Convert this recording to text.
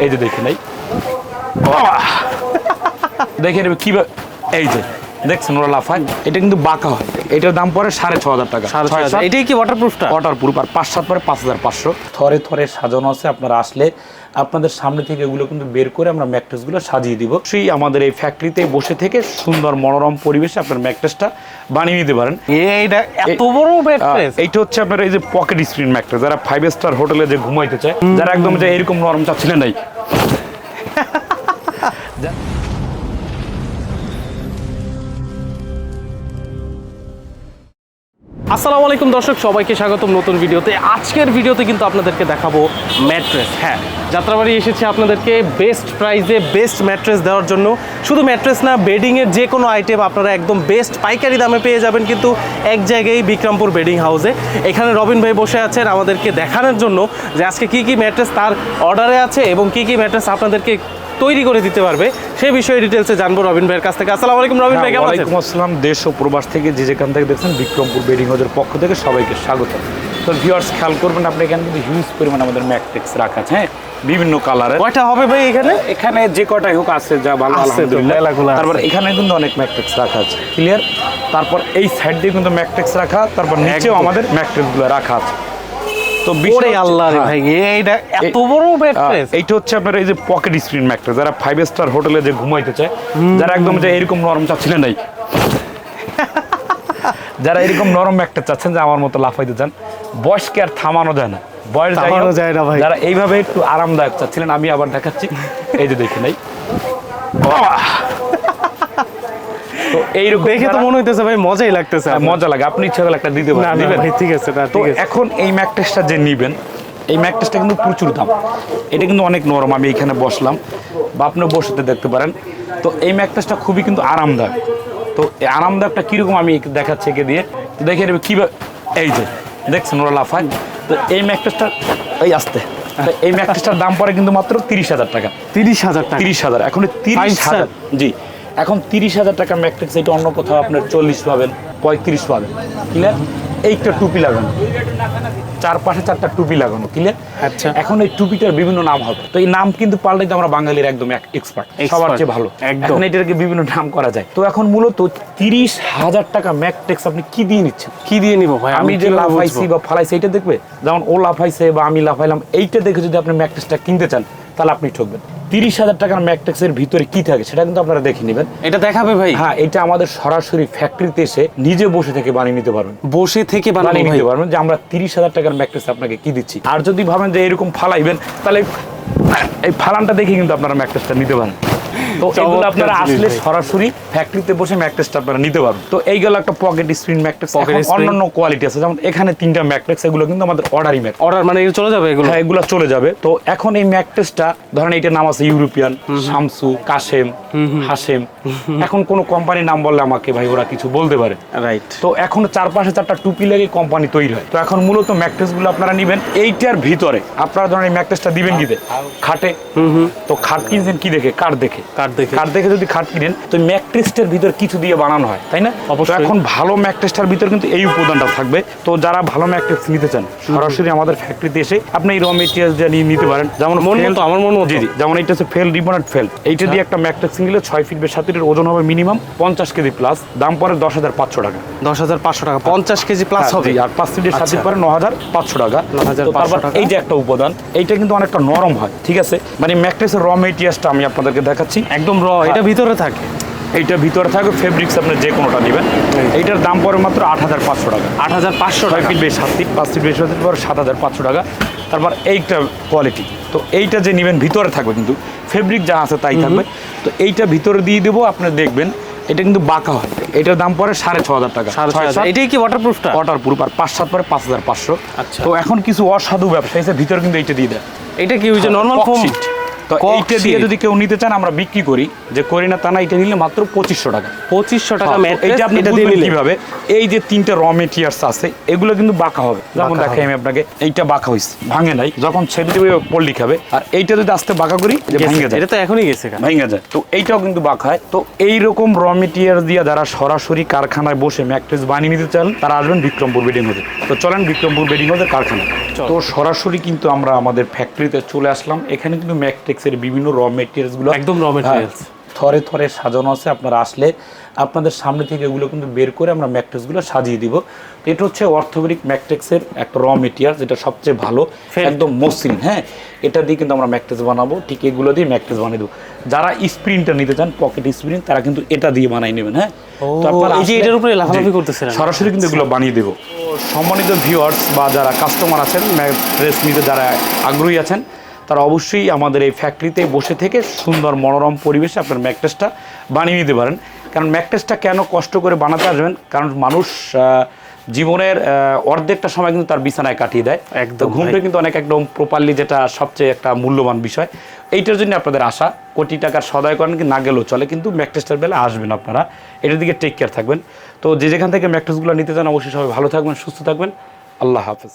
এই যে দেখে নাই বাবা! দেখে নেবে কীভাবে এই যে দেখছেন ওরা লাফায়। এটা কিন্তু বাঁকা হয়। এটার দাম পড়ে সাড়ে ছ হাজার টাকা। এটাই কি ওয়াটারপ্রুফটা ওয়াটার প্রুফ আর পাঁচ সাত পরে পাঁচ হাজার পাঁচশো। থরে থরে সাজানো আছে আপনারা আসলে আপনাদের সামনে থেকে এগুলো কিন্তু বের করে আমরা ম্যাকট্রেসগুলো সাজিয়ে দিব। সেই আমাদের এই ফ্যাক্টরিতে বসে থেকে সুন্দর মনোরম পরিবেশে আপনার ম্যাকট্রেসটা বানিয়ে নিতে পারেন। এইটা এত বড় ম্যাট্রেস এইটা হচ্ছে আপনার এই যে পকেট স্ক্রিন ম্যাকট্রেস যারা ফাইভ স্টার হোটেলে যে ঘুমাইতে চায় যারা একদম যে এরকম নরম চাচ্ছিলেন নাই আসসালামু আলাইকুম দর্শক, সবাইকে স্বাগতম নতুন ভিডিওতে। আজকের ভিডিওতে কিন্তু আপনাদেরকে দেখাবো ম্যাট্রেস। হ্যাঁ যাত্রাবাড়ি এসেছে আপনাদেরকে বেস্ট প্রাইসে বেস্ট ম্যাট্রেস দেওয়ার জন্য। শুধু ম্যাট্রেস না বেডিংয়ের যে কোনো আইটেম আপনারা একদম বেস্ট পাইকারি দামে পেয়ে যাবেন কিন্তু এক জায়গায় বিক্রমপুর বেডিং হাউসে এখানে রবিন ভাই বসে আছেন আমাদেরকে দেখানোর জন্য যে আজকে কি কি ম্যাট্রেস তার অর্ডারে আছে এবং কি কি ম্যাট্রেস আপনাদেরকে তৈরি করে দিতে পারবে। সেই বিষয়ে ডিটেলসে জানব রবিন ভাইয়ের কাছ থেকে। আসসালামু আলাইকুম রবিন ভাই কেমন আছেন? আসসালাম। দেশ ও প্রবাস থেকে যে যেখান থেকে দেখছেন বিক্রমপুর বেডিং হাউসের পক্ষ থেকে সবাইকে স্বাগত। তো ভিউয়ার্স খেয়াল করবেন আপনি এখানে কিন্তু হিউজ পরিমাণ আমাদের ম্যাকটেক্স রাখা আছে হ্যাঁ? বিভিন্ন কালারের কয়টা হবে ভাই এখানে? এখানে যে কটাই হোক আছে যা ভালো আছে আলহামদুলিল্লাহ। তারপর এখানে কিন্তু অনেক ম্যাকটেক্স রাখা আছে ক্লিয়ার তারপর এই সাইড দিয়ে কিন্তু ম্যাকটেক্স রাখা তারপর নিচেও আমাদের ম্যাকটেক্সগুলো রাখা আছে। তো আল্লাহ রে হ্যাঁ। ভাই এইটা এত বড় ম্যাট্রেস এইটা হচ্ছে আপনার এই যে পকেট যারা ফাইভ স্টার হোটেলে যে ঘুমাইতে চায় যারা একদম যে এরকম নরম চাচ্ছিলেন নাই যারা এরকম নরম চাচ্ছেন যে আমার মতো লাফাইতে চান বয়সকে আর থামানো যায় না বয়স থামানো যায় না ভাই। যারা এইভাবে একটু আরামদায়ক চাচ্ছিলেন আমি আবার দেখাচ্ছি এই যে দেখি নাই! তো এইরকম দেখে তো মনে হইতেছে ভাই মজাই লাগতেছে হ্যাঁ, মজা লাগে। আপনি ইচ্ছা করলে একটা দিতে পারেন। ভাই ঠিক আছে তো এখন এই ম্যাকটেসটা যে নিবেন এই ম্যাকটেসটা কিন্তু প্রচুর দাম। এটা কিন্তু অনেক নরম আমি এখানে বসলাম। বা আপনি বসতে দেখতে পারেন। তো এই ম্যাকটেসটা খুবই কিন্তু আরামদায়ক। তো এই আরামদায়কটা কীরকম আমি দেখাচ্ছি একে দিয়ে। তো দেখে নেবে কীভাবে এই যে দেখছেন ওরা লাফায়। তো এই ম্যাকটেসটা এই আসতে। এই ম্যাকটেসটার দাম পড়ে কিন্তু মাত্র তিরিশ হাজার টাকা। তিরিশ হাজার টাকা। তিরিশ হাজার। এখন তিরিশ হাজার জি। এখন তিরিশ হাজার টাকা ম্যাট্রিক্স এটা অন্য কোথাও আপনার চল্লিশ পাবেন পঁয়ত্রিশ পাবেন। ক্লিয়ার এইটা টুপি লাগানো। চার পাশে চারটা টুপি লাগানো ক্লিয়ার আচ্ছা। এখন এই টুপিটার বিভিন্ন নাম হবে। তো এই নাম কিন্তু পাল্টাইতে আমরা বাঙালির একদম এক্সপার্ট সবার চেয়ে ভালো। একদম। এটাকে বিভিন্ন নাম করা যায়? তো এখন মূলত তিরিশ হাজার টাকা ম্যাকটেক্স আপনি কি দিয়ে নিচ্ছেন? কি দিয়ে নিব ভাই? আমি যে লাফাইছি বা ফালাইছি এইটা দেখবে? যেমন ও লাফাইছে বা আমি লাফাইলাম এইটা দেখে যদি আপনি ম্যাকটেক্সটা কিনতে চান তাহলে আপনি ঠকবেন। তিরিশ হাজার টাকার ম্যাকটেক্সের ভিতরে কি থাকে সেটা কিন্তু আপনারা দেখে নেবেন। এটা দেখাবে ভাই। হ্যাঁ এটা আমাদের সরাসরি ফ্যাক্টরিতে এসে নিজে বসে থেকে বানিয়ে নিতে পারবেন। বসে থেকে বানিয়ে নিতে পারবেন যে আমরা তিরিশ হাজার টাকার ম্যাকটেক্স আপনাকে কি দিচ্ছি। আর যদি ভাবেন যে এরকম ফালাইবেন তাহলে এই ফালানটা দেখে কিন্তু আপনারা ম্যাকটেক্সটা নিতে পারেন। তো এগুলো আপনারা আসলে সরাসরি ফ্যাক্টরিতে বসে আপনারা নিতে পারবেন। তো এইগুলো একটা পকেট স্ক্রিন অন্যান্য কোয়ালিটি আছে। যেমন এখানে তিনটা এগুলো কিন্তু আমাদের অর্ডারই অর্ডার মানে চলে যাবে এগুলো? হ্যাঁ এগুলো চলে যাবে। তো এখন এই ধরেন এইটার নাম আছে ইউরোপিয়ান শামসু কাশেম হাসেম এখন কোন কোম্পানির নাম বললে আমাকে ভাই ওরা কিছু বলতে পারে। রাইট তো এখন চার পাশে চারটা টুপি লেগে কোম্পানি তৈরি হয়। তো এখন মূলত ম্যাকটেসগুলো আপনারা নেবেন এইটার ভিতরে। আপনারা ধরেন এই ম্যাকটেসটা দিবেন কি খাটে। তো খাট কিনছেন কি দেখে? কাঠ দেখে? কাঠ দেখে। কাঠ দেখে যদি খাট কিনেন তো ম্যাকটেস্টের ভিতর কিছু দিয়ে বানানো হয় তাই না? অবশ্যই। এখন ভালো ম্যাকটেস্টার ভিতর কিন্তু এই উপাদানটা থাকবে। তো যারা ভালো ম্যাকটেস্ট নিতে চান সরাসরি আমাদের ফ্যাক্টরিতে এসে আপনি এই র মেটেরিয়াল দিয়ে নিয়ে নিতে পারেন। যেমন মন মতো, আমার মন মতো। যেমন এটা হচ্ছে ফেল রিবনেট ফেল এইটা দিয়ে একটা ম্যাকটেক্স নিলে ছয় ফিট বে সাত ফিটের ওজন হবে মিনিমাম পঞ্চাশ কেজি প্লাস দাম পড়ে দশ হাজার পাঁচশো টাকা। দশ হাজার পাঁচশো টাকা পঞ্চাশ কেজি প্লাস হ্যাঁ, হবে। আর পাঁচ ফিটের সাত ফিট আচ্ছা। পরে ন হাজার পাঁচশো টাকা। 9,500 তো তারপর টাকা। এই যে একটা উপাদান এইটা কিন্তু অনেকটা নরম হয় ঠিক আছে? মানে ম্যাকটেক্সের র মেটেরিয়ালসটা আমি আপনাদেরকে দেখাচ্ছি। একদম র এটা ভিতরে থাকে। এইটা ভিতরে থাকবে ফেব্রিক্স আপনি যে কোনোটা নেবেন এইটার দাম পড়ে মাত্র আট হাজার পাঁচশো টাকা। আট হাজার পাঁচশো টাকা। ফিট বেশ সাত ফিট পাঁচ ফিট বেশ পরে সাত হাজার পাঁচশো টাকা। তারপর এইটা কোয়ালিটি তো এইটা যে নেবেন ভিতরে থাকবে কিন্তু। ফেব্রিক যা আছে তাই থাকবে। তো এইটা ভিতরে দিয়ে দেবো আপনি দেখবেন এটা কিন্তু বাঁকা হয়। এটার দাম পড়ে সাড়ে ছ হাজার টাকা। এটাই কি ওয়াটারপ্রুফটা ওয়াটার প্রুফ আর পাঁচ সাত পরে পাঁচ হাজার পাঁচশো। আচ্ছা। তো এখন কিছু অসাধু ব্যবসা এসে ভিতরে কিন্তু এইটা দিয়ে দেয় এটা কি ওই যে নর্মাল ফোম। তো এইটা দিয়ে যদি কেউ নিতে চান আমরা বিক্রি করি। যে করি না তা না এটা নিলে মাত্র পঁচিশশো টাকা। পঁচিশশো টাকা হ্যাঁ, এইটা আপনি বুঝবেন কীভাবে? এই যে তিনটা র মেটেরিয়ালস আছে এগুলো কিন্তু বাঁকা হবে। যেমন দেখাই আমি আপনাকে এইটা বাঁকা হয়েছে ভাঙে নাই। যখন ছেড়ে দিবে পল্লি খাবে আর এইটা যদি আস্তে বাঁকা করি যে। ভাঙে যায়। এটা তো এখনই গেছে ভেঙে যায়। তো এইটাও কিন্তু বাঁকা হয়। তো এই রকম র মেটেরিয়াল দিয়ে যারা সরাসরি কারখানায় বসে ম্যাট্রেস বানিয়ে নিতে চান তারা আসবেন বিক্রমপুর বেডিং হতে তো চলেন বিক্রমপুর বেডিং হতে কারখানা তো সরাসরি কিন্তু আমরা আমাদের ফ্যাক্টরিতে চলে আসলাম। এখানে কিন্তু ম্যাকটেক্স ম্যাট্রিক্সের বিভিন্ন র মেটেরিয়ালসগুলো একদম raw materials। থরে থরে সাজানো আছে আপনারা আসলে আপনাদের সামনে থেকে এগুলো কিন্তু বের করে আমরা ম্যাট্রিক্সগুলো সাজিয়ে দিব। তো এটা হচ্ছে অর্থোপেডিক ম্যাট্রিক্সের একটা র মেটেরিয়াল যেটা সবচেয়ে ভালো একদম মসৃণ হ্যাঁ। এটা দিয়ে কিন্তু আমরা ম্যাট্রিক্স বানাবো ঠিক এগুলো দিয়ে ম্যাট্রিক্স বানিয়ে দেবো। যারা স্প্রিনটা নিতে চান পকেট স্প্রিন তারা কিন্তু এটা দিয়ে বানাই নেবেন হ্যাঁ। এই যে এটার উপরে লাফালাফি করতেছেন সরাসরি কিন্তু এগুলো বানিয়ে দেবো। সম্মানিত ভিউয়ার্স বা যারা কাস্টমার আছেন ম্যাট্রেস নিতে যারা আগ্রহী আছেন তারা অবশ্যই আমাদের এই ফ্যাক্টরিতে বসে থেকে সুন্দর মনোরম পরিবেশে আপনার ম্যাকটেসটা বানিয়ে নিতে পারেন। কারণ ম্যাকটেসটা কেন কষ্ট করে বানাতে আসবেন? কারণ মানুষ জীবনের অর্ধেকটা সময় কিন্তু তার বিছানায় কাটিয়ে দেয়। একদম ঘুমটা কিন্তু অনেক একদম প্রপারলি যেটা সবচেয়ে একটা মূল্যবান বিষয়। এইটার জন্য আপনাদের আশা কোটি টাকার সদয় করেন কি না গেলেও চলে কিন্তু ম্যাকটেস্টার বেলা আসবেন আপনারা। এটার দিকে টেক কেয়ার থাকবেন। তো যে যেখান থেকে ম্যাকটেসগুলো নিতে চান অবশ্যই সবাই ভালো থাকবেন সুস্থ থাকবেন। আল্লাহ হাফেজ।